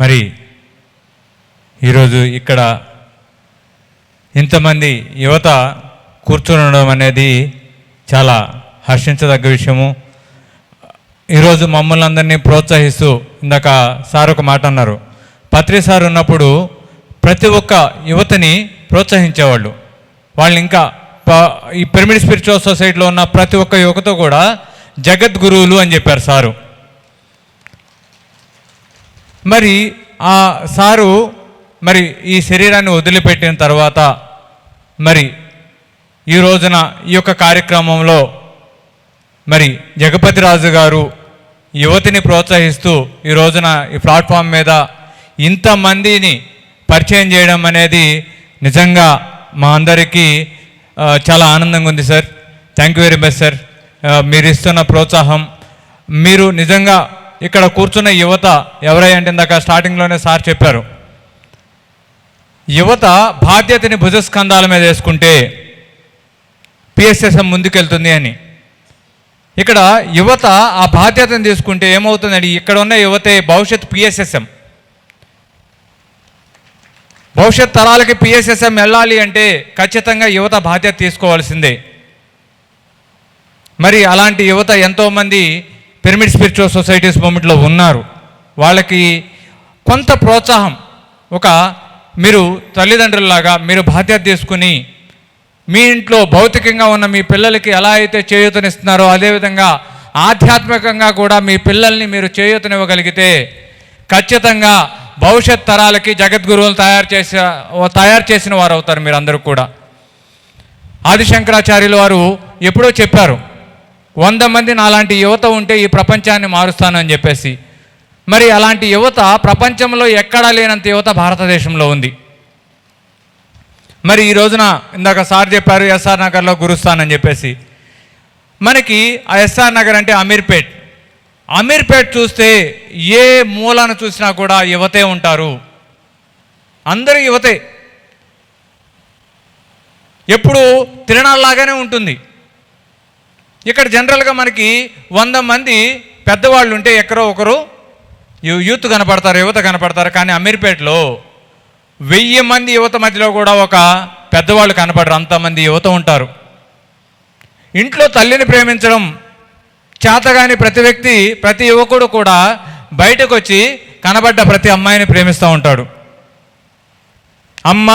మరి ఈరోజు ఇక్కడ ఇంతమంది యువత కూర్చునడం అనేది చాలా హర్షించదగ్గ విషయము. ఈరోజు మమ్మల్ని అందరినీ ప్రోత్సహిస్తూ ఇందాక సార్ ఒక మాట అన్నారు. పత్రి సార్ ఉన్నప్పుడు ప్రతి ఒక్క యువతని ప్రోత్సహించేవాళ్ళు. వాళ్ళు ఇంకా ప- ఈ పిరమిడ్ స్పిరిచువల్ సొసైటీలో ఉన్న ప్రతి ఒక్క యువకతో కూడా జగద్గురువులు అని చెప్పారు సారు. మరి ఆ సారు మరి ఈ శరీరాన్ని వదిలిపెట్టిన తర్వాత మరి ఈ రోజున ఈ యొక్క కార్యక్రమంలో మరి జగపతి రాజు గారు యువతిని ప్రోత్సహిస్తూ ఈ రోజున ఈ ప్లాట్ఫామ్ మీద ఇంతమందిని పరిచయం చేయడం అనేది నిజంగా మా అందరికీ చాలా ఆనందంగా ఉంది sir. Thank you very much sir మీరు ఇస్తున్న ప్రోత్సాహం మీరు నిజంగా ఇక్కడ కూర్చున్న యువత ఎవరై అంటే ఇందాక స్టార్టింగ్లోనే సార్ చెప్పారు. యువత బాధ్యతని భుజస్కంధాల మీద వేసుకుంటే పిఎస్ఎస్ఎం ముందుకెళ్తుంది అని. ఇక్కడ యువత ఆ బాధ్యతను తీసుకుంటే ఏమవుతుందండి? ఇక్కడ ఉన్న యువతే భవిష్యత్ పిఎస్ఎస్ఎం భవిష్యత్ తరాలకి పిఎస్ఎస్ఎం వెళ్ళాలి అంటే ఖచ్చితంగా యువత బాధ్యత తీసుకోవాల్సిందే. మరి అలాంటి యువత ఎంతోమంది పిరమిడ్ స్పిరిచువల్ సొసైటీస్ మూమెంట్లో ఉన్నారు. వాళ్ళకి కొంత ప్రోత్సాహం. ఒక మీరు తల్లిదండ్రుల్లాగా మీరు బాధ్యత తీసుకుని మీ ఇంట్లో భౌతికంగా ఉన్న మీ పిల్లలకి ఎలా అయితే చేయూతనిస్తున్నారో అదేవిధంగా ఆధ్యాత్మికంగా కూడా మీ పిల్లల్ని మీరు చేయూతనివ్వగలిగితే ఖచ్చితంగా భవిష్యత్ తరాలకి జగద్గురువులు తయారు చేసే తయారు చేసిన వారు అవుతారు మీరందరూ కూడా. ఆదిశంకరాచార్యులు వారు ఎప్పుడో చెప్పారు వంద మంది నాలాంటి యువత ఉంటే ఈ ప్రపంచాన్ని మారుస్తానని చెప్పేసి. మరి అలాంటి యువత ప్రపంచంలో ఎక్కడా లేనంత యువత భారతదేశంలో ఉంది. మరి ఈ రోజున ఇందాక సార్ చెప్పారు ఎస్ఆర్ నగర్లో గురుస్తానని చెప్పేసి. మనకి ఆ ఎస్ఆర్ నగర్ అంటే అమీర్పేట్. అమీర్పేట్ చూస్తే ఏ మూలాన చూసినా కూడా యువతే ఉంటారు. అందరూ యువతే. ఎప్పుడు తిరణాల్లాగానే ఉంటుంది. ఇక్కడ జనరల్గా మనకి వంద మంది పెద్దవాళ్ళు ఉంటే ఎక్కడో ఒకరు యూత్ కనపడతారు యువత కనపడతారు కానీ అమీర్పేటలో వెయ్యి మంది యువత మధ్యలో కూడా ఒక పెద్దవాళ్ళు కనపడరు. అంతమంది యువత ఉంటారు. ఇంట్లో తల్లిని ప్రేమించడం చేతగాని ప్రతి వ్యక్తి ప్రతి యువకుడు కూడా బయటకు వచ్చి కనబడ్డ ప్రతి అమ్మాయిని ప్రేమిస్తూ ఉంటాడు. అమ్మ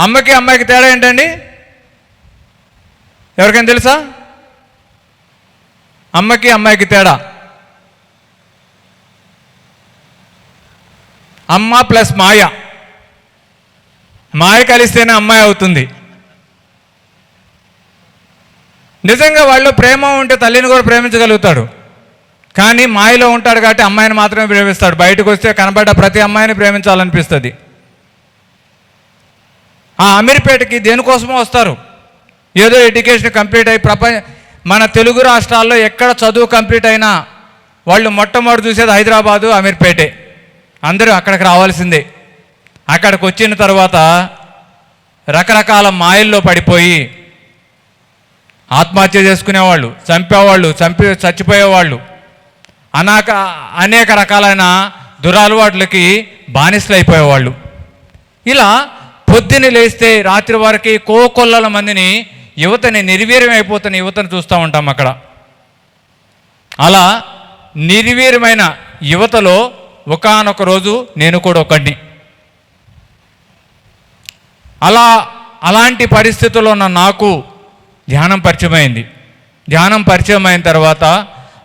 అమ్మకి అమ్మాయికి తేడా ఏంటండి? ఎవరికైనా తెలుసా? అమ్మకి అమ్మాయికి తేడా? అమ్మ ప్లస్ మాయ. మాయ కలిస్తేనే అమ్మాయి అవుతుంది. నిజంగా వాళ్ళు ప్రేమ ఉంటే తల్లిని కూడా ప్రేమించగలుగుతాడు. కానీ మాయలో ఉంటాడు కాబట్టి అమ్మాయిని మాత్రమే ప్రేమిస్తాడు. బయటకు వస్తే కనబడ్డ ప్రతి అమ్మాయిని ప్రేమించాలనిపిస్తుంది. ఆ అమీర్పేటకి దేనికోసమో వస్తారు. ఏదో ఎడ్యుకేషన్ కంప్లీట్ అయి ప్రపంచ మన తెలుగు రాష్ట్రాల్లో ఎక్కడ చదువు కంప్లీట్ అయినా వాళ్ళు మొట్టమొదటి చూసేది హైదరాబాదు అమీర్పేటే. అందరూ అక్కడికి రావాల్సిందే. అక్కడికి వచ్చిన తర్వాత రకరకాల మాయల్లో పడిపోయి ఆత్మహత్య చేసుకునేవాళ్ళు చంపేవాళ్ళు చంపి చచ్చిపోయేవాళ్ళు. అనేక అనేక రకాలైన దురలవాట్లకి బానిసలు అయిపోయేవాళ్ళు ఇలా పొద్దున్నే లేస్తే రాత్రి వరకు కోకొల్లల మందిని యువతని నిర్వీర్యం అయిపోతున్న యువతను చూస్తూ ఉంటాం అక్కడ. అలా నిర్వీర్యమైన యువతలో ఒకానొక రోజు నేను కూడా ఒకడిని. అలా అలాంటి పరిస్థితుల్లో ఉన్న నాకు ధ్యానం పరిచయమైంది. ధ్యానం పరిచయం అయిన తర్వాత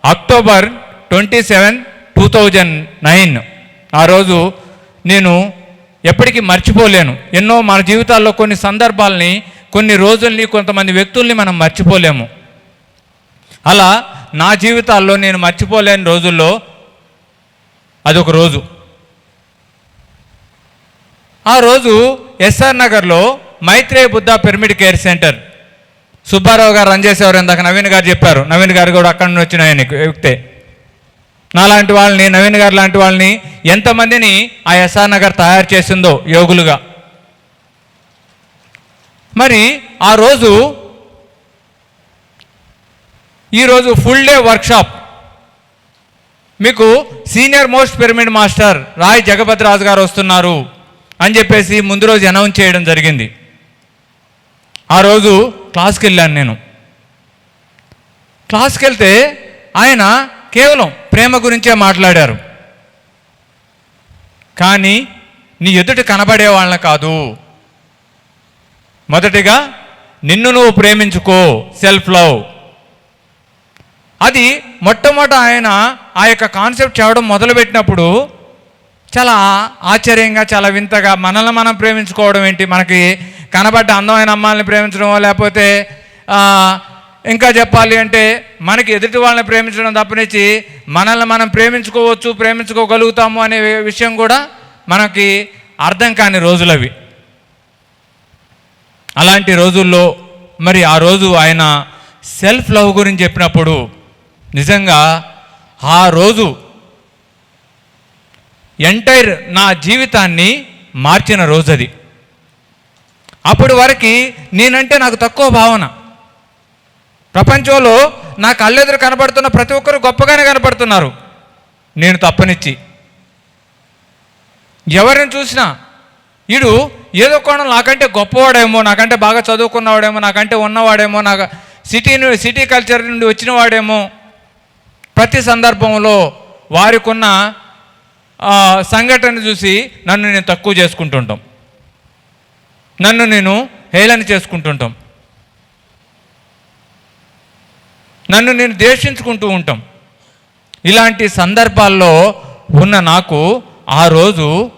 October twenty seven two thousand nine ఆ రోజు నేను ఎప్పటికీ మర్చిపోలేను. ఎన్నో మన జీవితాల్లో కొన్ని సందర్భాల్ని కొన్ని రోజుల్ని కొంతమంది వ్యక్తుల్ని మనం మర్చిపోలేము. అలా నా జీవితాల్లో నేను మర్చిపోలేని రోజుల్లో అదొక రోజు. ఆ రోజు ఎస్ఆర్ నగర్లో Maitreya Buddha pyramid care center. Subbarao garu run చేసేవారు ఇందాక నవీన్ గారు చెప్పారు. నవీన్ గారు కూడా అక్కడి నుంచి వచ్చిన ఆయన వ్యక్తే. నాలాంటి వాళ్ళని నవీన్ గారు లాంటి వాళ్ళని ఎంతమందిని ఆ ఎస్ఆర్ నగర్ తయారు చేసిందో యోగులుగా. మరి ఆ రోజు ఈరోజు ఫుల్ డే వర్క్షాప్ మీకు senior most pyramid master Roy Jagapathiraju garu వస్తున్నారు అని చెప్పేసి ముందు రోజు అనౌన్స్ చేయడం జరిగింది. ఆ రోజు క్లాస్కి వెళ్ళాను నేను. క్లాస్కి వెళ్తే ఆయన కేవలం ప్రేమ గురించే మాట్లాడారు. కానీ నీ ఎదుట కనబడే వాళ్ళని కాదు. మొదటిగా నిన్ను నువ్వు ప్రేమించుకో సెల్ఫ్ లవ్ అది మొట్టమొదట ఆయన ఆ యొక్క కాన్సెప్ట్ చెప్పడం మొదలుపెట్టినప్పుడు చాలా ఆశ్చర్యంగా చాలా వింతగా మనల్ని మనం ప్రేమించుకోవడం ఏంటి? మనకి కనబడ్డ అందమైన అమ్మాయిని ప్రేమించడం లేకపోతే ఇంకా చెప్పాలి అంటే మనకి ఎదుటి వాళ్ళని ప్రేమించడం తప్పనిచ్చి మనల్ని మనం ప్రేమించుకోవచ్చు ప్రేమించుకోగలుగుతాము అనే విషయం కూడా మనకి అర్థం కాని రోజులవి. అలాంటి రోజుల్లో మరి ఆ రోజు ఆయన సెల్ఫ్ లవ్ గురించి చెప్పినప్పుడు నిజంగా ఆ రోజు ఎంటైర్ నా జీవితాన్ని మార్చిన రోజు అది అప్పటి వరకు నేనంటే నాకు తక్కువ భావన. ప్రపంచంలో నా కళ్ళెదురు కనబడుతున్న ప్రతి ఒక్కరు గొప్పగానే కనబడుతున్నారు. నేను తప్పనిచ్చి. ఎవరిని చూసినా వీడు ఏదో కోణం నాకంటే గొప్పవాడేమో నాకంటే బాగా చదువుకున్నవాడేమో నాకంటే ఉన్నవాడేమో నాకు సిటీ సిటీ కల్చర్ నుండి వచ్చిన వాడేమో ప్రతి సందర్భంలో వారికున్న సంఘటన చూసి నన్ను నేను తక్కువ చేసుకుంటుంటాం. నన్ను నేను హేళన చేసుకుంటుంటాం. నన్ను నేను ద్వేషించుకుంటూ ఉంటాం. ఇలాంటి సందర్భాల్లో ఉన్న నాకు ఆ రోజు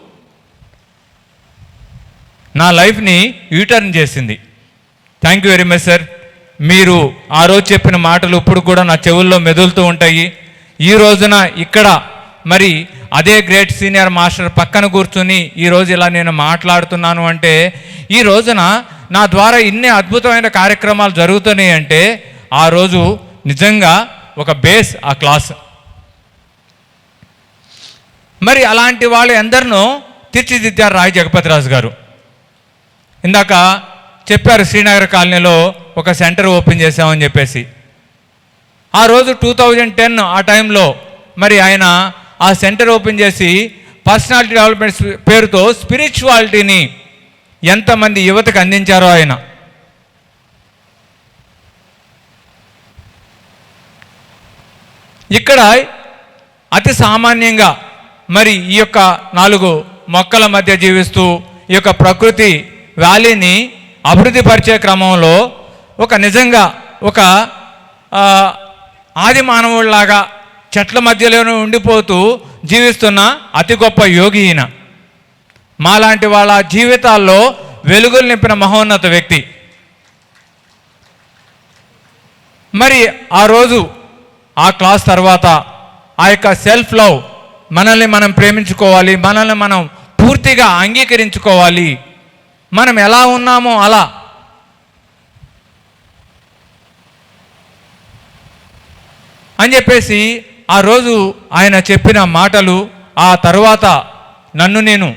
నా లైఫ్ని యూటర్న్ చేసింది. Thank you very much sir మీరు ఆ రోజు చెప్పిన మాటలు ఇప్పుడు కూడా నా చెవుల్లో మెదులుతూ ఉంటాయి. ఈ రోజున ఇక్కడ మరి అదే గ్రేట్ సీనియర్ మాస్టర్ పక్కన కూర్చుని ఈరోజు ఇలా నేను మాట్లాడుతున్నాను అంటే ఈ రోజున నా ద్వారా ఇన్ని అద్భుతమైన కార్యక్రమాలు జరుగుతున్నాయి అంటే ఆ రోజు నిజంగా ఒక బేస్ ఆ క్లాస్ మరి అలాంటి వాళ్ళు ఎందరినో తీర్చిదిద్దారు రాయ్ జగపతిరాజు గారు. ఇందాక చెప్పారు శ్రీనగర్ కాలనీలో ఒక సెంటర్ ఓపెన్ చేసామని చెప్పేసి. ఆ రోజు టూ థౌజండ్ టెన్ ఆ టైంలో మరి ఆయన ఆ సెంటర్ ఓపెన్ చేసి పర్సనాలిటీ డెవలప్మెంట్ పేరుతో స్పిరిచువాలిటీని ఎంతమంది యువతకు అందించారో ఆయన. ఇక్కడ అతి సామాన్యంగా మరి ఈ యొక్క నాలుగు మొక్కల మధ్య జీవిస్తూ ఈ యొక్క ప్రకృతి వ్యాలీని అభివృద్ధి పరిచే క్రమంలో ఒక నిజంగా ఒక ఆది మానవుడిలాగా చెట్ల మధ్యలోనే ఉండిపోతూ జీవిస్తున్న అతి గొప్ప యోగి ఈయన. మాలాంటి వాళ్ళ జీవితాల్లో వెలుగులు నింపిన మహోన్నత వ్యక్తి. మరి ఆ రోజు ఆ క్లాస్ తర్వాత ఆ యొక్క సెల్ఫ్ లవ్ మనల్ని మనం ప్రేమించుకోవాలి మనల్ని మనం పూర్తిగా అంగీకరించుకోవాలి. మనం ఎలా ఉన్నామో అలా. అని చెప్పేసి ఆ రోజు ఆయన చెప్పిన మాటలు ఆ తర్వాత నన్ను నేను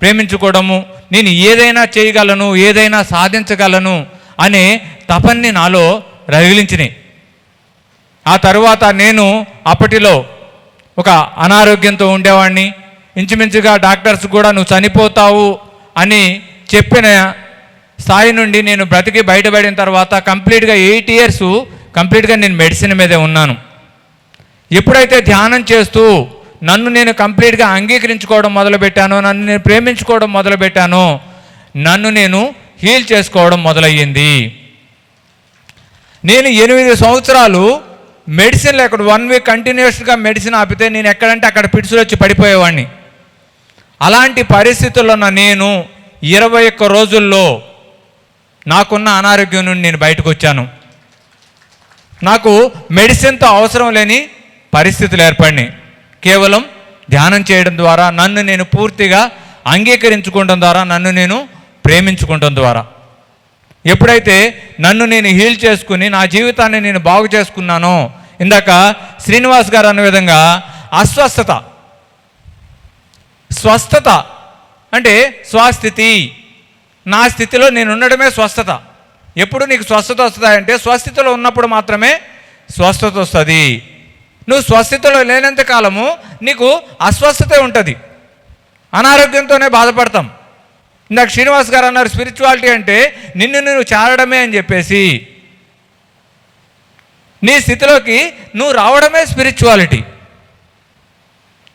ప్రేమించుకోవడము నేను ఏదైనా చేయగలను ఏదైనా సాధించగలను అనే తపన్ని నాలో రగిలించినాయి. ఆ తరువాత నేను అప్పటిలో ఒక అనారోగ్యంతో ఉండేవాడిని ఇంచుమించుగా డాక్టర్స్ కూడా నువ్వు చనిపోతావు అని చెప్పిన స్థాయి నుండి నేను బ్రతికి బయటపడిన తర్వాత కంప్లీట్గా ఎయిట్ ఇయర్స్ కంప్లీట్గా నేను మెడిసిన్ మీదే ఉన్నాను. ఎప్పుడైతే ధ్యానం చేస్తూ నన్ను నేను కంప్లీట్గా అంగీకరించుకోవడం మొదలుపెట్టానో నన్ను నేను ప్రేమించుకోవడం మొదలుపెట్టానో నన్ను నేను హీల్ చేసుకోవడం మొదలయ్యింది. నేను ఎనిమిది సంవత్సరాలు మెడిసిన్ లేకుండా వన్ వీక్ కంటిన్యూస్గా మెడిసిన్ ఆపితే నేను ఎక్కడంటే అక్కడ పిడుసులు వచ్చి పడిపోయేవాడిని. అలాంటి పరిస్థితుల్లో నేను ఇరవై ఒక్క రోజుల్లో నాకున్న అనారోగ్యం నుండి నేను బయటకు వచ్చాను నాకు మెడిసిన్తో అవసరం లేని పరిస్థితులు ఏర్పడినాయి. కేవలం ధ్యానం చేయడం ద్వారా నన్ను నేను పూర్తిగా అంగీకరించుకోవడం ద్వారా నన్ను నేను ప్రేమించుకోవడం ద్వారా. ఎప్పుడైతే నన్ను నేను హీల్ చేసుకుని నా జీవితాన్ని నేను బాగు చేసుకున్నానో ఇందాక శ్రీనివాస్ గారు అన్న విధంగా అస్వస్థత స్వస్థత అంటే స్వస్థితి. నా స్థితిలో నేను ఉండడమే స్వస్థత. ఎప్పుడు నీకు స్వస్థత వస్తుందా అంటే స్వస్థితిలో ఉన్నప్పుడు మాత్రమే స్వస్థత వస్తుంది. నువ్వు స్వస్థతలో లేనంత కాలము నీకు అస్వస్థతే ఉంటుంది. అనారోగ్యంతోనే బాధపడతాం. ఇందాక శ్రీనివాస్ గారు అన్నారు స్పిరిచువాలిటీ అంటే నిన్ను నువ్వు చేరడమే అని చెప్పేసి. నీ స్థితిలోకి నువ్వు రావడమే స్పిరిచువాలిటీ.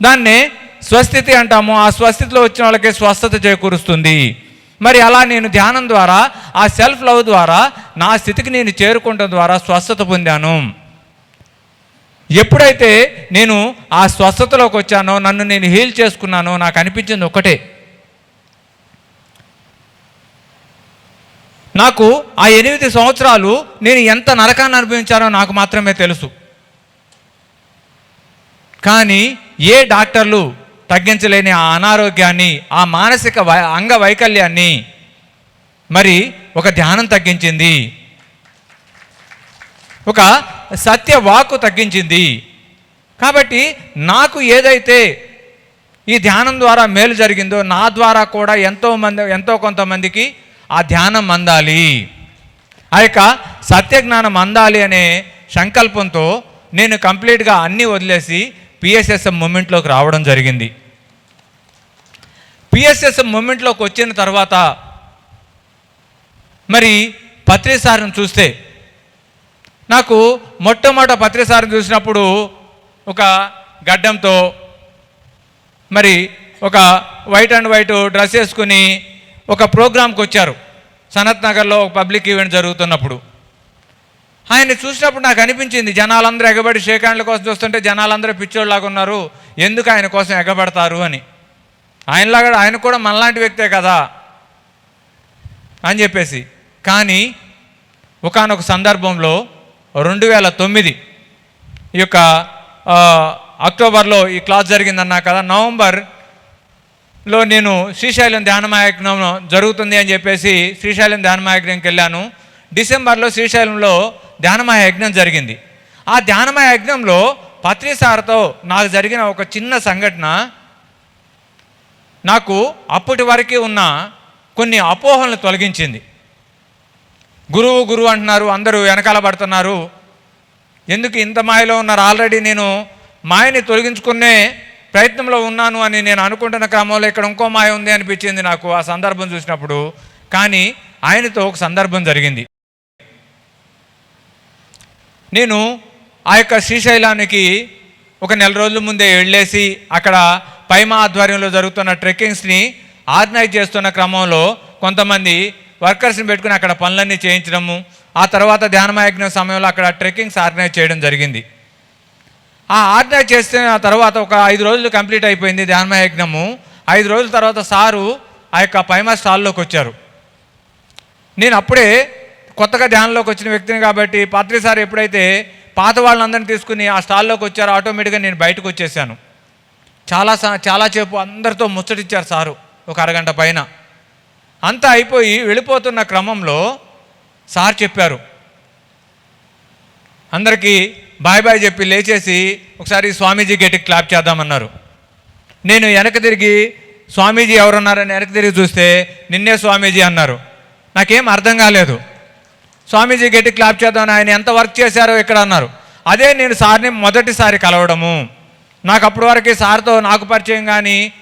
దాన్ని స్వస్థితి అంటాము. ఆ స్వస్థితిలో వచ్చిన వాళ్ళకి స్వస్థత చేకూరుస్తుంది. మరి అలా నేను ధ్యానం ద్వారా ఆ సెల్ఫ్ లవ్ ద్వారా నా స్థితికి నేను చేరుకోవడం ద్వారా స్వస్థత పొందాను. ఎప్పుడైతే నేను ఆ స్వస్థతలోకి వచ్చానో నన్ను నేను హీల్ చేసుకున్నానో నాకు అనిపించింది ఒకటే. నాకు ఆ ఎనిమిది సంవత్సరాలు నేను ఎంత నరకాన్ని అనుభవించానో నాకు మాత్రమే తెలుసు. కానీ ఏ డాక్టర్లు తగ్గించలేని ఆ అనారోగ్యాన్ని ఆ మానసిక వై అంగ వైకల్యాన్ని మరి ఒక ధ్యానం తగ్గించింది. ఒక సత్య వాక్కు తగ్గించింది. కాబట్టి నాకు ఏదైతే ఈ ధ్యానం ద్వారా మేలు జరిగిందో నా ద్వారా కూడా ఎంతో మంది ఎంతో కొంతమందికి ఆ ధ్యానం అందాలి. ఆ యొక్క సత్యజ్ఞానం అందాలి అనే సంకల్పంతో నేను కంప్లీట్గా అన్నీ వదిలేసి పిఎస్ఎస్ఎం మూమెంట్లోకి రావడం జరిగింది. పిఎస్ఎస్ఎం మూమెంట్లోకి వచ్చిన తర్వాత మరి పత్రిసారిని చూస్తే నాకు మొట్టమొదట పత్రిసారిని చూసినప్పుడు ఒక గడ్డంతో మరి ఒక వైట్ అండ్ వైట్ డ్రెస్ వేసుకుని ఒక ప్రోగ్రాంకి వచ్చారు. సనత్ నగర్లో ఒక పబ్లిక్ ఈవెంట్ జరుగుతున్నప్పుడు. ఆయన చూసినప్పుడు నాకు అనిపించింది జనాలందరూ ఎగబడి శ్రీకాండ్ల కోసం చూస్తుంటే జనాలందరూ పిచ్చోళ్ళలాగా ఉన్నారు ఎందుకు ఆయన కోసం ఎగబడతారు అని. ఆయనలాగా ఆయన కూడా మనలాంటి వ్యక్తే కదా అని చెప్పేసి. కానీ ఒకానొక సందర్భంలో రెండు వేల తొమ్మిది ఈ యొక్క అక్టోబర్లో ఈ క్లాస్ జరిగిందన్నా కదా నవంబర్లో నేను శ్రీశైలం ధ్యానమాయజ్ఞం జరుగుతుంది అని చెప్పేసి శ్రీశైలం ధ్యానమాయజ్ఞంకి వెళ్ళాను. డిసెంబర్లో శ్రీశైలంలో ధ్యానమాయ యజ్ఞం జరిగింది. ఆ ధ్యానమాయ యజ్ఞంలో పత్రిసారతో నాకు జరిగిన ఒక చిన్న సంఘటన నాకు అప్పటి వరకు ఉన్న కొన్ని అపోహలను తొలగించింది. గురువు గురువు అంటున్నారు అందరూ వెనకాల పడుతున్నారు. ఎందుకు ఇంత మాయలో ఉన్నారు? ఆల్రెడీ నేను మాయని తొలగించుకునే ప్రయత్నంలో ఉన్నాను అని నేను అనుకుంటున్న క్రమంలో ఇక్కడ ఇంకో మాయ ఉంది అనిపించింది నాకు ఆ సందర్భం చూసినప్పుడు. కానీ ఆయనతో ఒక సందర్భం జరిగింది. నేను ఆ యొక్క శ్రీశైలానికి ఒక నెల రోజుల ముందే వెళ్ళేసి అక్కడ పైమా ఆధ్వర్యంలో జరుగుతున్న ట్రెక్కింగ్స్ని ఆర్గనైజ్ చేస్తున్న క్రమంలో కొంతమంది వర్కర్స్ని పెట్టుకుని అక్కడ పనులన్నీ చేయించడము ఆ తర్వాత ధ్యానమాయజ్ఞ సమయంలో అక్కడ ట్రెక్కింగ్స్ ఆర్గనైజ్ చేయడం జరిగింది. ఆ ఆర్గనైజ్ చేసిన తర్వాత ఒక ఐదు రోజులు కంప్లీట్ అయిపోయింది ధ్యానమయజ్ఞము. ఐదు రోజుల తర్వాత సారు ఆ యొక్క పైమా స్టాల్లోకి వచ్చారు. నేను అప్పుడే కొత్తగా ధ్యానంలోకి వచ్చిన వ్యక్తిని కాబట్టి పాత్రి సార్ ఎప్పుడైతే పాత వాళ్ళందరినీ తీసుకుని ఆ స్టాల్లోకి వచ్చారో ఆటోమేటిక్గా నేను బయటకు వచ్చేసాను. చాలా సా- చాలా సేపు అందరితో ముచ్చటిచ్చారు సారు ఒక అరగంట పైన. అంతా అయిపోయి వెళ్ళిపోతున్న క్రమంలో సార్ చెప్పారు. అందరికీ బాయ్ బాయ్ చెప్పి లేచేసి ఒకసారి స్వామీజీ గట్టికి క్లాప్ చేద్దామన్నారు. నేను వెనక తిరిగి స్వామీజీ ఎవరున్నారని వెనక తిరిగి చూస్తే నిన్నే స్వామీజీ అన్నారు. నాకేం అర్థం కాలేదు. స్వామీజీ గట్టి క్లాప్ చేద్దాం ఆయన ఎంత వర్క్ చేశారో ఇక్కడ అన్నారు. అదే నేను సార్ని మొదటిసారి కలవడము. నాకు అప్పటి వరకు సార్తో నాకు పరిచయం కానీ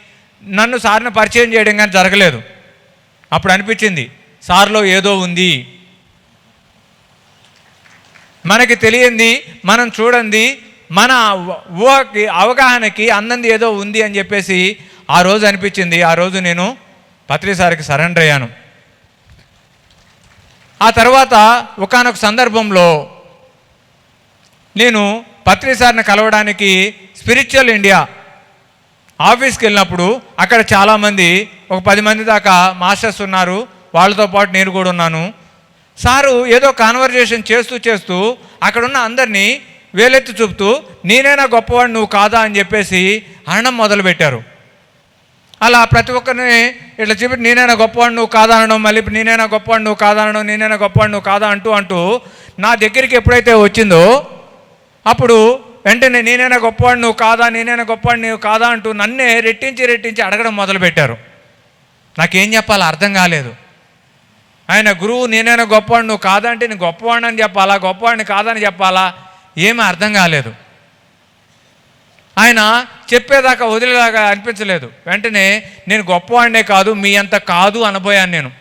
నన్ను సార్ని పరిచయం చేయడం కానీ జరగలేదు. అప్పుడు అనిపించింది సార్లో ఏదో ఉంది. మనకి తెలియంది మనం చూడండి మన ఊహకి అవగాహనకి అందంది ఏదో ఉంది అని చెప్పేసి ఆ రోజు అనిపించింది. ఆ రోజు నేను పత్రిసారికి సరెండర్ అయ్యాను. ఆ తర్వాత ఒకానొక సందర్భంలో నేను పత్రిసార్ని కలవడానికి స్పిరిచువల్ ఇండియా ఆఫీస్కి వెళ్ళినప్పుడు అక్కడ చాలామంది ఒక పది మంది దాకా మాస్టర్స్ ఉన్నారు. వాళ్ళతో పాటు నేను కూడా ఉన్నాను. సారు ఏదో కాన్వర్జేషన్ చేస్తూ చేస్తూ అక్కడున్న అందరినీ వేలెత్తి చూపుతూ నేనైనా గొప్పవాడు నువ్వు కాదా? అని చెప్పేసి అనడం మొదలుపెట్టారు. అలా ప్రతి ఒక్కరిని ఇట్లా చెప్పి నేనైనా గొప్పవాడు నువ్వు కాదనడం మళ్ళీ నేనైనా గొప్పవాడు నువ్వు కాదనడం నేనైనా గొప్పవాడు నువ్వు కాదా అంటూ అంటూ నా దగ్గరికి ఎప్పుడైతే వచ్చిందో అప్పుడు వెంటనే నేనైనా గొప్పవాడు నువ్వు కాదా నేనైనా గొప్పవాడు నువ్వు కాదా అంటూ నన్నే రెట్టించి రెట్టించి అడగడం మొదలుపెట్టారు. నాకేం చెప్పాలో అర్థం కాలేదు. ఆయన గురువు నేనైనా గొప్పవాడు నువ్వు కాదంటే నేను గొప్పవాడిని అని చెప్పాలా? గొప్పవాడిని కాదని చెప్పాలా? ఏమీ అర్థం కాలేదు. ఆయన చెప్పేదాకా వదిలేలాగా అనిపించలేదు. వెంటనే నేను గొప్పవాడినే కాదు మీ అంత కాదు అనబోయాను నేను.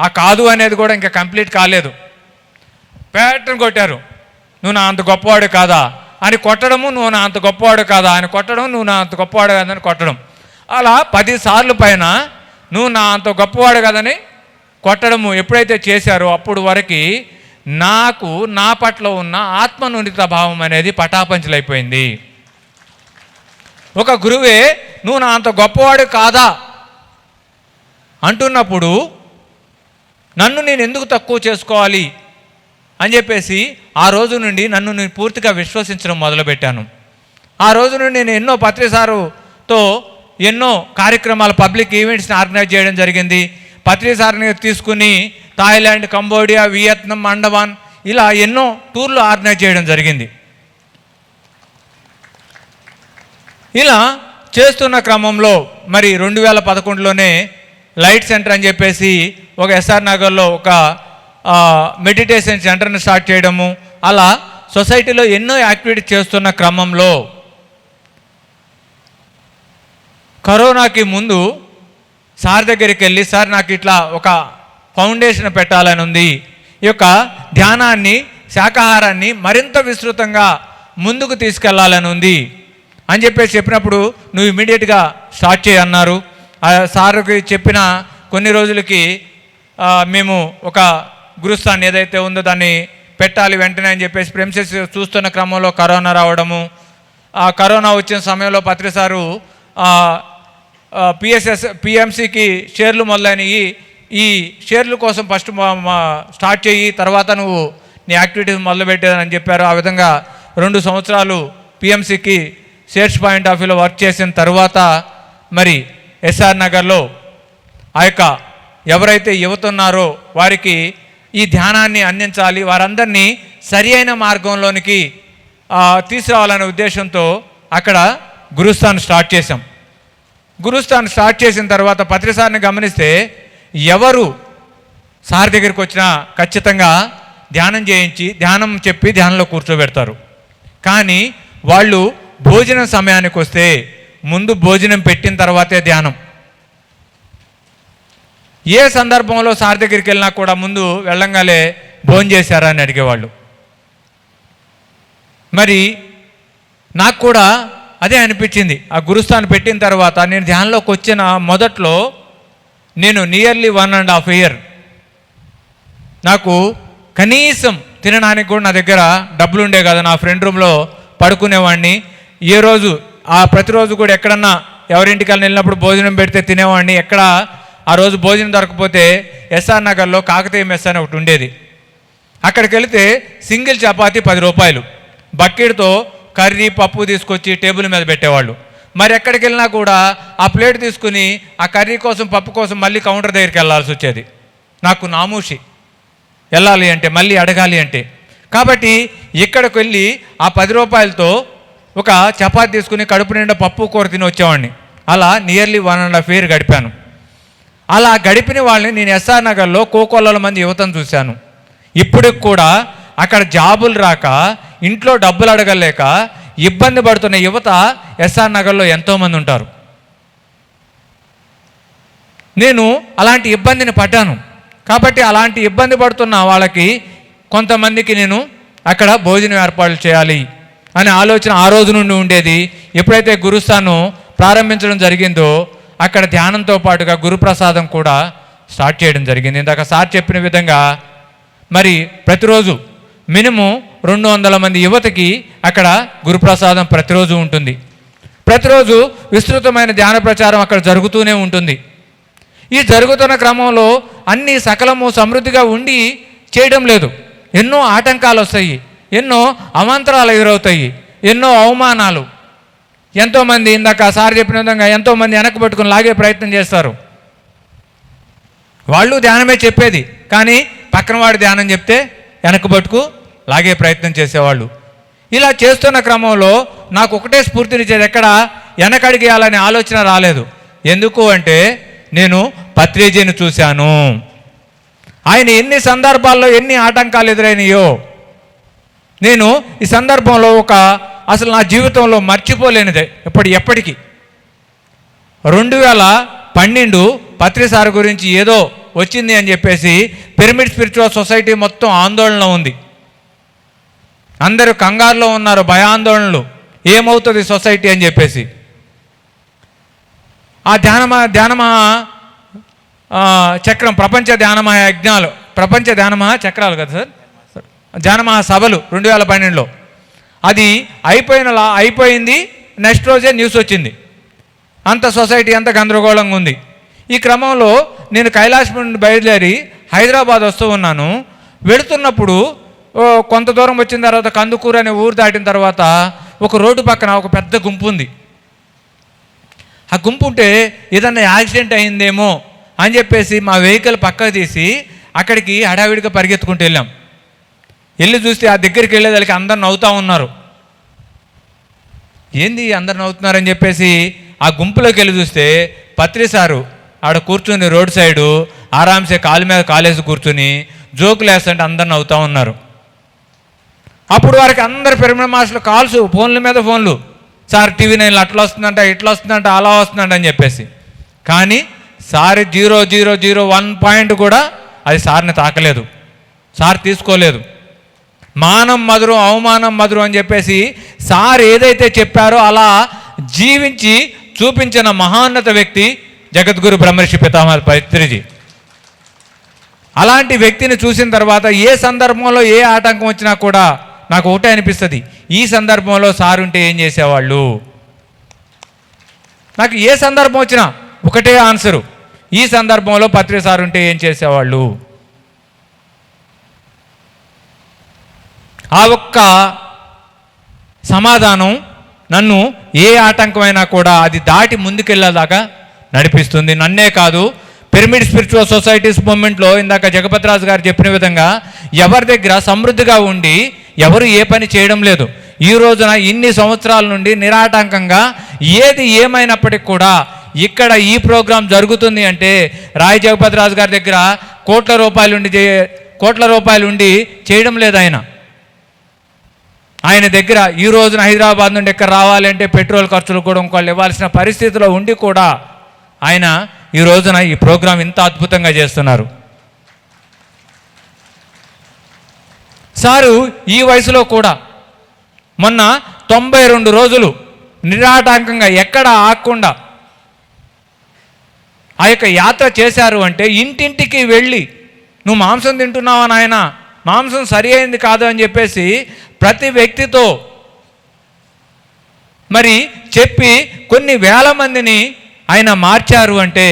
ఆ కాదు అనేది కూడా ఇంకా కంప్లీట్ కాలేదు. పేటను కొట్టారు. నువ్వు నా అంత గొప్పవాడు కాదా? అని కొట్టడము నువ్వు నా అంత గొప్పవాడు కాదా? అని కొట్టడం నువ్వు నా అంత గొప్పవాడు కాదని కొట్టడం. అలా పది సార్లు పైన నువ్వు నా అంత గొప్పవాడు కదని కొట్టడము ఎప్పుడైతే చేశారో అప్పుడు వరకు నాకు నా పట్ల ఉన్న ఆత్మనునిత భావం అనేది పటాపంచలైపోయింది. ఒక గురువే నువ్వు నా అంత గొప్పవాడు కాదా? అంటున్నప్పుడు నన్ను నేను ఎందుకు తక్కువ చేసుకోవాలి? అని చెప్పేసి ఆ రోజు నుండి నన్ను నేను పూర్తిగా విశ్వసించడం మొదలుపెట్టాను. ఆ రోజు నుండి నేను ఎన్నో పత్రిసారుతో ఎన్నో కార్యక్రమాలు పబ్లిక్ ఈవెంట్స్ని ఆర్గనైజ్ చేయడం జరిగింది. పత్రిసారిని తీసుకుని థాయిలాండ్ కంబోడియా వియత్నాం అండమాన్ ఇలా ఎన్నో టూర్లు ఆర్గనైజ్ చేయడం జరిగింది. ఇలా చేస్తున్న క్రమంలో మరి రెండు వేల పదకొండులోనే లైట్ సెంటర్ అని చెప్పేసి ఒక ఎస్ఆర్ నగర్లో ఒక మెడిటేషన్ సెంటర్ని స్టార్ట్ చేయడము అలా సొసైటీలో ఎన్నో యాక్టివిటీ చేస్తున్న క్రమంలో కరోనాకి ముందు సార్ దగ్గరికి వెళ్ళి సార్ నాకు ఇట్లా ఒక ఫౌండేషన్ పెట్టాలని ఉంది. ఈ యొక్క ధ్యానాన్ని శాకాహారాన్ని మరింత విస్తృతంగా ముందుకు తీసుకెళ్ళాలని ఉంది. అని చెప్పేసి చెప్పినప్పుడు నువ్వు ఇమీడియట్గా స్టార్ట్ చేయన్నారు సార్కి చెప్పిన కొన్ని రోజులకి మేము ఒక గురుస్థాన్ ఏదైతే ఉందో దాన్ని పెట్టాలి వెంటనే అని చెప్పేసి ప్రెమిసెస్ చూస్తున్న క్రమంలో కరోనా రావడము ఆ కరోనా వచ్చిన సమయంలో పత్రిసారు పిఎస్ఎస్ పిఎంసికి షేర్లు మొదలైనవి ఈ షేర్లు కోసం ఫస్ట్ స్టార్ట్ చేయి తర్వాత నువ్వు నీ యాక్టివిటీస్ మొదలుపెట్టేదని చెప్పారు. ఆ విధంగా రెండు సంవత్సరాలు పిఎంసికి షేర్స్ పాయింట్ ఆఫ్ వ్యూలో వర్క్ చేసిన తర్వాత మరి ఎస్ఆర్ నగర్లో ఆ యొక్క ఎవరైతే యువతున్నారో వారికి ఈ ధ్యానాన్ని అందించాలి. వారందరినీ సరి అయిన మార్గంలోనికి తీసుకురావాలనే ఉద్దేశంతో అక్కడ గురుస్థాన్ స్టార్ట్ చేశాం. గురుస్థాన్ స్టార్ట్ చేసిన తర్వాత పత్రిసారిని గమనిస్తే ఎవరు సార్ దగ్గరికి వచ్చినా ఖచ్చితంగా ధ్యానం చేయించి ధ్యానం చెప్పి ధ్యానంలో కూర్చోబెడతారు. కానీ వాళ్ళు భోజనం సమయానికి వస్తే ముందు భోజనం పెట్టిన తర్వాతే ధ్యానం. ఏ సందర్భంలో సార్ దగ్గరికి వెళ్ళినా కూడా ముందు వెళ్ళంగానే భోజనం చేశారా అని అడిగేవాళ్ళు. మరి నాకు కూడా అదే అనిపించింది. ఆ గురుస్థాన్ పెట్టిన తర్వాత నేను ధ్యానంలోకి వచ్చిన మొదట్లో నేను nearly one and half year నాకు కనీసం తినడానికి కూడా నా దగ్గర డబ్బులు ఉండే కదా. నా ఫ్రెండ్ రూమ్లో పడుకునేవాడిని. ఏ రోజు? ఆ ప్రతిరోజు కూడా ఎక్కడన్నా ఎవరింటికల్ని వెళ్ళినప్పుడు భోజనం పెడితే తినేవాడిని. ఎక్కడ? ఆ రోజు భోజనం దొరకపోతే ఎస్ఆర్ నగర్లో కాకతీయ మెస్ అని ఒకటి ఉండేది. అక్కడికి వెళితే సింగిల్ చపాతి పది రూపాయలు. బకెట్తో కర్రీ పప్పు తీసుకొచ్చి టేబుల్ మీద పెట్టేవాళ్ళు. మరి ఎక్కడికి వెళ్ళినా కూడా ఆ ప్లేట్ తీసుకుని ఆ కర్రీ కోసం పప్పు కోసం మళ్ళీ కౌంటర్ దగ్గరికి వెళ్ళాల్సి వచ్చేది. నాకు నామూషి. వెళ్ళాలి అంటే మళ్ళీ అడగాలి అంటే. కాబట్టి ఇక్కడికి వెళ్ళి ఆ పది రూపాయలతో ఒక చపాతి తీసుకుని కడుపు నిండా పప్పు కూర తిని వచ్చేవాడిని. అలా nearly one and half year గడిపాను. అలా గడిపిన వాళ్ళని నేను ఎస్ఆర్ నగర్లో కోకోలలో మంది యువతను చూశాను. ఇప్పటికి కూడా అక్కడ జాబులు రాక ఇంట్లో డబ్బులు అడగలేక ఇబ్బంది పడుతున్న యువత ఎస్ఆర్ నగర్లో ఎంతోమంది ఉంటారు. నేను అలాంటి ఇబ్బందిని పడ్డాను. కాబట్టి అలాంటి ఇబ్బంది పడుతున్న వాళ్ళకి కొంతమందికి నేను అక్కడ భోజనం ఏర్పాట్లు చేయాలి. అనే ఆలోచన ఆ రోజు నుండి ఉండేది. ఎప్పుడైతే గురుస్థాను ప్రారంభించడం జరిగిందో అక్కడ ధ్యానంతో పాటుగా గురుప్రసాదం కూడా స్టార్ట్ చేయడం జరిగింది. ఇందాక సార్ చెప్పిన విధంగా మరి ప్రతిరోజు మినిమం రెండు వందల మంది యువతకి అక్కడ గురుప్రసాదం ప్రతిరోజు ఉంటుంది. ప్రతిరోజు విస్తృతమైన ధ్యాన ప్రచారం అక్కడ జరుగుతూనే ఉంటుంది. ఈ జరుగుతున్న క్రమంలో అన్ని సకలము సమృద్ధిగా ఉండి చేయడం లేదు. ఎన్నో ఆటంకాలు వస్తాయి. ఎన్నో అవాంతరాలు ఎదురవుతాయి ఎన్నో అవమానాలు. ఎంతోమంది ఇందాక సార్ చెప్పిన విధంగా ఎంతోమంది వెనక్కి పట్టుకుని లాగే ప్రయత్నం చేస్తారు. వాళ్ళు ధ్యానమే చెప్పేది కానీ పక్కన వాడు ధ్యానం చెప్తే వెనక్కి పట్టుకు లాగే ప్రయత్నం చేసేవాళ్ళు. ఇలా చేస్తున్న క్రమంలో నాకు ఒకటే స్ఫూర్తినిచ్చేది ఎక్కడ వెనకడిగేయాలనే ఆలోచన రాలేదు. ఎందుకు అంటే నేను పత్రిజీని చూశాను. ఆయన ఎన్ని సందర్భాల్లో ఎన్ని ఆటంకాలు ఎదురైనాయో నేను ఈ సందర్భంలో ఒక అసలు నా జీవితంలో మర్చిపోలేనిదే ఎప్పటి ఎప్పటికీ. రెండు వేల పన్నెండు పత్రిసార్ గురించి ఏదో వచ్చింది అని చెప్పేసి పిరమిడ్ స్పిరిచువల్ సొసైటీ మొత్తం ఆందోళన ఉంది. అందరూ కంగారులో ఉన్నారు భయాందోళనలు. ఏమవుతుంది సొసైటీ అని చెప్పేసి. ఆ ధ్యానమా ధ్యానమహ చక్రం ప్రపంచ ధ్యానమహ యజ్ఞాలు ప్రపంచ ధ్యానమహ చక్రాలు కదా సార్? జనమహాసభలు సభలు రెండు వేల పన్నెండులో. అది అయిపోయినలా అయిపోయింది నెక్స్ట్ రోజే న్యూస్ వచ్చింది. అంత సొసైటీ అంత గందరగోళంగా ఉంది. ఈ క్రమంలో నేను కైలాసం నుండి బయలుదేరి హైదరాబాద్ వస్తూ ఉన్నాను. వెళుతున్నప్పుడు ఓ, కొంత దూరం వచ్చిన తర్వాత కందుకూరు అనే ఊరు దాటిన తర్వాత ఒక రోడ్డు పక్కన ఒక పెద్ద గుంపు ఉంది. ఆ గుంపు ఉంటే ఏదన్నా యాక్సిడెంట్ అయిందేమో అని చెప్పేసి మా వెహికల్ పక్కకు తీసి అక్కడికి హడావిడిగా పరిగెత్తుకుంటూ వెళ్ళాం. వెళ్ళి చూస్తే ఆ దగ్గరికి వెళ్ళేదానికి అందరు నవ్వుతూ ఉన్నారు. ఏంది అందరు నవ్వుతున్నారని చెప్పేసి ఆ గుంపులోకి వెళ్ళి చూస్తే పత్రి సారు ఆడ కూర్చుని రోడ్ సైడు ఆరాంసే కాలు మీద కాలేసి కూర్చుని జోకులు వేస్తుంటే అందరు నవ్వుతూ ఉన్నారు. అప్పుడు వారికి అందరు పెరిమిన మాస్టర్లు కాల్స్ ఫోన్ల మీద ఫోన్లు. సార్ టీవీ నైన్లో అట్లా వస్తుందంట ఇట్లా వస్తుందంట అలా వస్తుందంట అని చెప్పేసి. కానీ sir zero zero zero one point కూడా అది సార్ని తాకలేదు. సార్ తీసుకోలేదు. మానం మధురం అవమానం మధురం అని చెప్పేసి సార్ ఏదైతే చెప్పారో అలా జీవించి చూపించిన మహాన్నత వ్యక్తి జగద్గురు బ్రహ్మర్షి పితామహ పైత్రిజీ. అలాంటి వ్యక్తిని చూసిన తర్వాత ఏ సందర్భంలో ఏ ఆటంకం వచ్చినా కూడా నాకు ఒకటే అనిపిస్తుంది. ఈ సందర్భంలో సార్ ఉంటే ఏం చేసేవాళ్ళు? నాకు ఏ సందర్భం వచ్చినా ఒకటే ఆన్సరు. ఈ సందర్భంలో పత్రిక సార్ ఉంటే ఏం చేసేవాళ్ళు? ఆ ఒక్క సమాధానం నన్ను ఏ ఆటంకమైనా కూడా అది దాటి ముందుకెళ్ళేదాకా నడిపిస్తుంది. నన్నే కాదు పిరమిడ్ స్పిరిచువల్ సొసైటీస్ మూమెంట్లో ఇందాక జగపతిరాజు గారు చెప్పిన విధంగా ఎవరి దగ్గర సమృద్ధిగా ఉండి ఎవరు ఏ పని చేయడం లేదు. ఈ రోజున ఇన్ని సంవత్సరాల నుండి నిరాటంకంగా ఏది ఏమైనప్పటికీ కూడా ఇక్కడ ఈ ప్రోగ్రాం జరుగుతుంది అంటే రాయ్ జగపతిరాజు గారి దగ్గర కోట్ల రూపాయలు ఉండి చే- కోట్ల రూపాయలు ఉండి చేయడం లేదు ఆయన. ఆయన దగ్గర ఈ రోజున హైదరాబాద్ నుండి ఎక్కడ రావాలంటే పెట్రోల్ ఖర్చులు కూడా ఇంకోళ్ళు ఇవ్వాల్సిన పరిస్థితిలో ఉండి కూడా ఆయన ఈ రోజున ఈ ప్రోగ్రాం ఇంత అద్భుతంగా చేస్తున్నారు. సారు ఈ వయసులో కూడా మొన్న తొంభై రెండు రోజులు నిరాటంకంగా ఎక్కడ ఆగకుండా ఆ యొక్క యాత్ర చేశారు అంటే ఇంటింటికి వెళ్ళి నువ్వు మాంసం తింటున్నావా నాయన? మాంసం సరి అయింది కాదు అని చెప్పేసి ప్రతి వ్యక్తితో మరి చెప్పి కొన్ని వేల మందిని ఆయన మార్చారు అంటే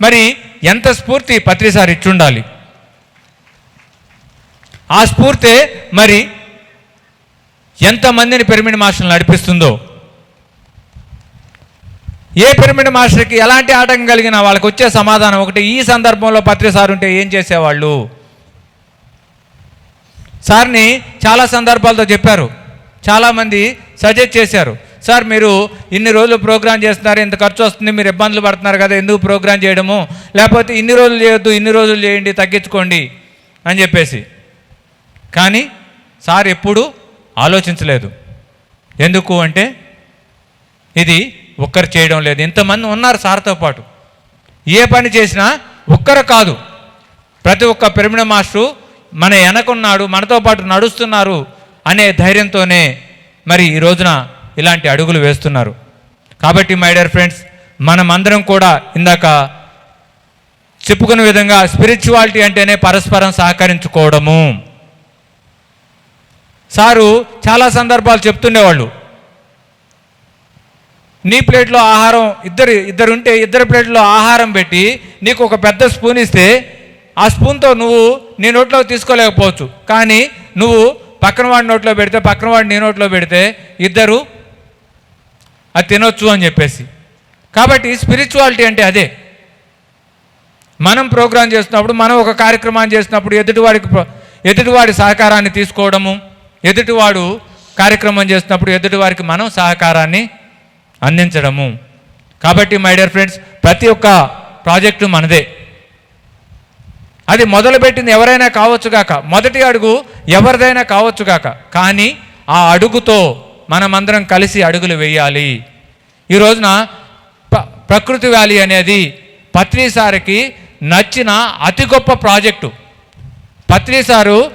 మరి ఎంత స్ఫూర్తి పత్రిసారి ఇచ్చుండాలి? ఆ స్ఫూర్తే మరి ఎంతమందిని పిరమిడ్ మాస్టర్లు నడిపిస్తుందో? ఏ పిరమిడ్ మాస్టర్కి ఎలాంటి ఆటంకం కలిగినా వాళ్ళకి వచ్చే సమాధానం ఒకటి ఈ సందర్భంలో పత్రి సార్ ఉంటే ఏం చేసేవాళ్ళు? సార్ని చాలా సందర్భాలతో చెప్పారు. చాలామంది సజెస్ట్ చేశారు. సార్ మీరు ఇన్ని రోజులు ప్రోగ్రామ్ చేస్తున్నారు ఇంత ఖర్చు వస్తుంది మీరు ఇబ్బందులు పడుతున్నారు కదా ఎందుకు ప్రోగ్రామ్ చేయడము? లేకపోతే ఇన్ని రోజులు చేయొద్దు ఇన్ని రోజులు చేయండి తగ్గించుకోండి అని చెప్పేసి. కానీ సార్ ఎప్పుడూ ఆలోచించలేదు. ఎందుకు అంటే ఇది ఒక్కరు చేయడం లేదు. ఇంతమంది ఉన్నారు సార్తో పాటు. ఏ పని చేసినా ఒక్కరు కాదు. ప్రతి ఒక్క పిరమిడ్ మాస్టరు మన వెనకున్నాడు మనతో పాటు నడుస్తున్నారు అనే ధైర్యంతోనే మరి ఈ రోజున ఇలాంటి అడుగులు వేస్తున్నారు. కాబట్టి మై డియర్ ఫ్రెండ్స్ మనమందరం కూడా ఇందాక చెప్పుకున్న విధంగా స్పిరిచువాలిటీ అంటేనే పరస్పరం సహకరించుకోవడము. సారు చాలా సందర్భాలు చెప్తుండేవాళ్ళు. నీ ప్లేట్లో ఆహారం ఇద్దరు ఇద్దరు ఉంటే ఇద్దరు ప్లేట్లో ఆహారం పెట్టి నీకు ఒక పెద్ద స్పూన్ ఇస్తే ఆ స్పూన్తో నువ్వు నీ నోట్లో తీసుకోలేకపోవచ్చు. కానీ నువ్వు పక్కనవాడి నోట్లో పెడితే పక్కనవాడి నీ నోట్లో పెడితే ఇద్దరు అది తినొచ్చు అని చెప్పేసి. కాబట్టి స్పిరిచువాలిటీ అంటే అదే. మనం ప్రోగ్రాం చేస్తున్నప్పుడు మనం ఒక కార్యక్రమాన్ని చేసినప్పుడు ఎదుటివాడికి ఎదుటివాడి సహకారాన్ని తీసుకోవడము ఎదుటివాడు కార్యక్రమం చేసినప్పుడు ఎదుటివారికి మనం సహకారాన్ని అందించడము. కాబట్టి మై డియర్ ఫ్రెండ్స్ ప్రతి ఒక్క ప్రాజెక్టు మనదే. అది మొదలుపెట్టింది ఎవరైనా కావచ్చుగాక మొదటి అడుగు ఎవరిదైనా కావచ్చుగాక కానీ ఆ అడుగుతో మనమందరం కలిసి అడుగులు వేయాలి. ఈ రోజున ప- ప్రకృతి వ్యాలీ అనేది పత్రిసారికి నచ్చిన అతి గొప్ప ప్రాజెక్టు. పత్రిసారు